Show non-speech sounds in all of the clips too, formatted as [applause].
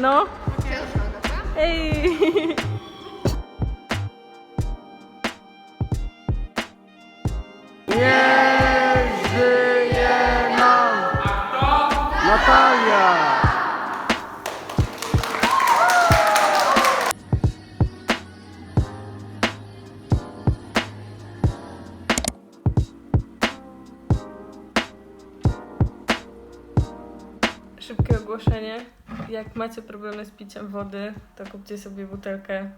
No. Ej. Nie żyje nam! Natalia! Szybkie ogłoszenie. Jak macie problemy z piciem wody, to kupcie sobie butelkę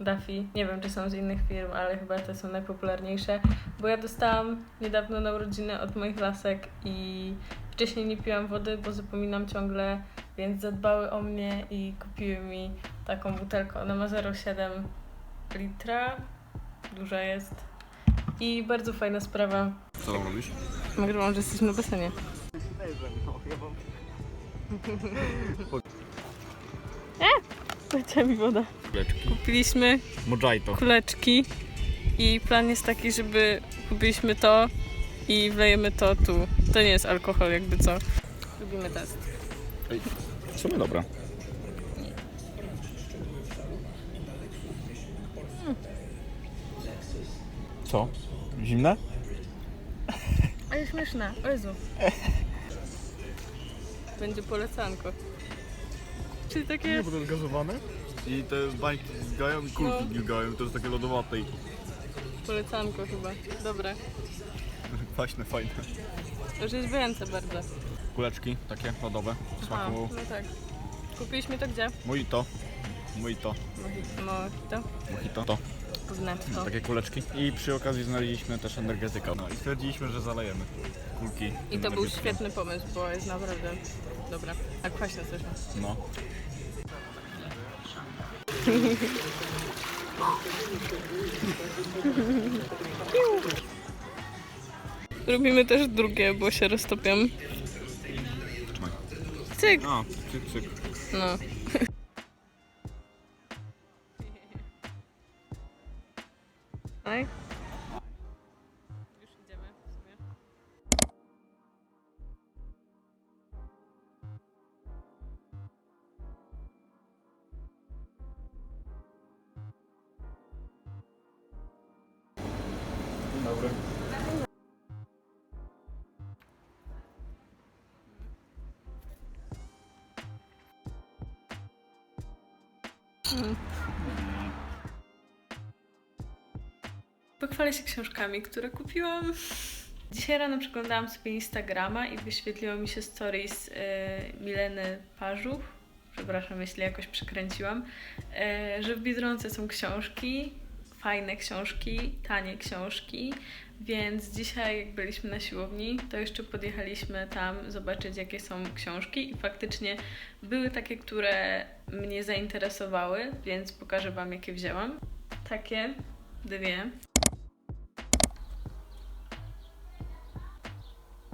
Duffy. Nie wiem, czy są z innych firm, ale chyba te są najpopularniejsze. Bo ja dostałam niedawno na urodziny od moich lasek i wcześniej nie piłam wody, bo zapominam ciągle, więc zadbały o mnie i kupiły mi taką butelkę. Ona ma 0,7 litra. Duża jest. I bardzo fajna sprawa. Co robisz? Nagrywam, że jesteśmy na basenie. E! Leciała mi woda. Kuleczki. Kupiliśmy Mojito. kuleczki i plan jest taki, żeby kupiliśmy to i wlejemy to tu. To nie jest alkohol, jakby co. Lubimy test. Ej, w sumie dobra. Co? Zimne? Ale śmieszne, o Jezu. Będzie polecanko. Czyli takie... bo to jest gazowane. I te bańki gają i kulki No. gilgają. To jest takie lodowate i Polecanko chyba. Dobre. [laughs] kwaśne, fajne. Orzeźwiające bardzo. Kuleczki takie lodowe. A, Smaku no tak. Kupiliśmy to gdzie? mojito. Mojito. Mojito. Mojito. To. Ponadto. Takie kuleczki. I przy okazji znaleźliśmy też energetyka. No i stwierdziliśmy, że zalejemy kulki. I to był świetny pomysł, bo jest naprawdę dobra. A kwaśne coś ma. No. [laughs] Robimy też drugie, bo się roztopią. Trzymaj. Cyk! A, cyk, cyk. No. Tak? Już idziemy w sumie. Dobry. Pochwalę się książkami, które kupiłam. Dzisiaj rano przeglądałam sobie Instagrama i wyświetliło mi się stories y, Mileny Parzów. Przepraszam, jeśli jakoś przekręciłam. Y, że w Biedronce są książki, fajne książki, tanie książki. Więc dzisiaj, jak byliśmy na siłowni, to jeszcze podjechaliśmy tam zobaczyć, jakie są książki. I faktycznie były takie, które mnie zainteresowały, więc pokażę Wam, jakie wzięłam. Takie dwie.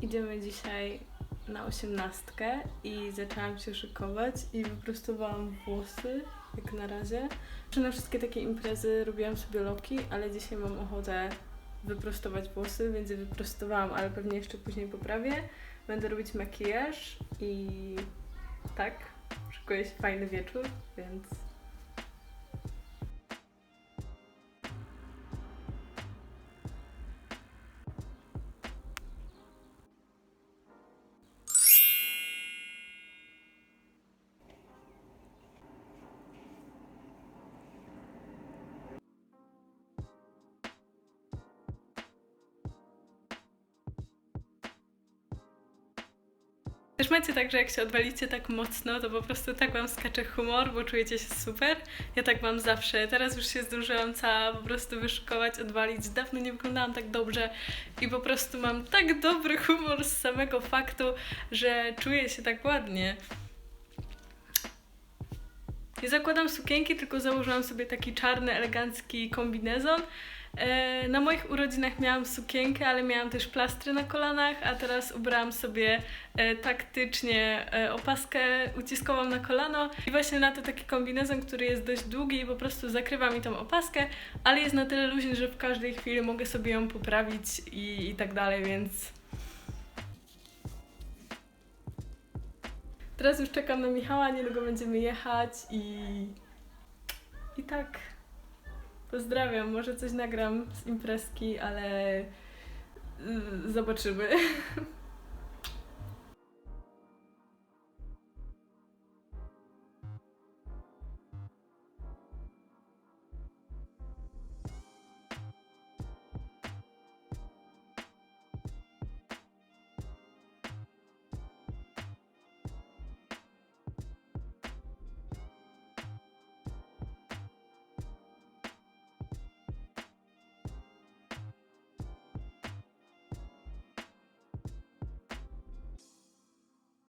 Idziemy dzisiaj na osiemnastkę i zaczęłam się szykować i wyprostowałam włosy, jak na razie. Czy na wszystkie takie imprezy robiłam sobie loki, ale dzisiaj mam ochotę wyprostować włosy, więc je wyprostowałam, ale pewnie jeszcze później poprawię. Będę robić makijaż i tak, szykuje się fajny wieczór, więc Też macie tak, że jak się odwalicie tak mocno, to po prostu tak wam skacze humor, bo czujecie się super. Ja tak mam zawsze. Teraz już się zdążyłam cała po prostu wyszukować, odwalić. Dawno nie wyglądałam tak dobrze i po prostu mam tak dobry humor z samego faktu, że czuję się tak ładnie. Nie zakładam sukienki, tylko założyłam sobie taki czarny, elegancki kombinezon. E, Na moich urodzinach miałam sukienkę, ale miałam też plastry na kolanach, a teraz ubrałam sobie e, taktycznie e, opaskę uciskową na kolano i właśnie na to taki kombinezon, który jest dość długi i po prostu zakrywa mi tą opaskę, ale jest na tyle luźny, że w każdej chwili mogę sobie ją poprawić i, i tak dalej, więc teraz już czekam na Michała, niedługo będziemy jechać i... I tak. Pozdrawiam, może coś nagram z imprezki, ale y, zobaczymy. [laughs]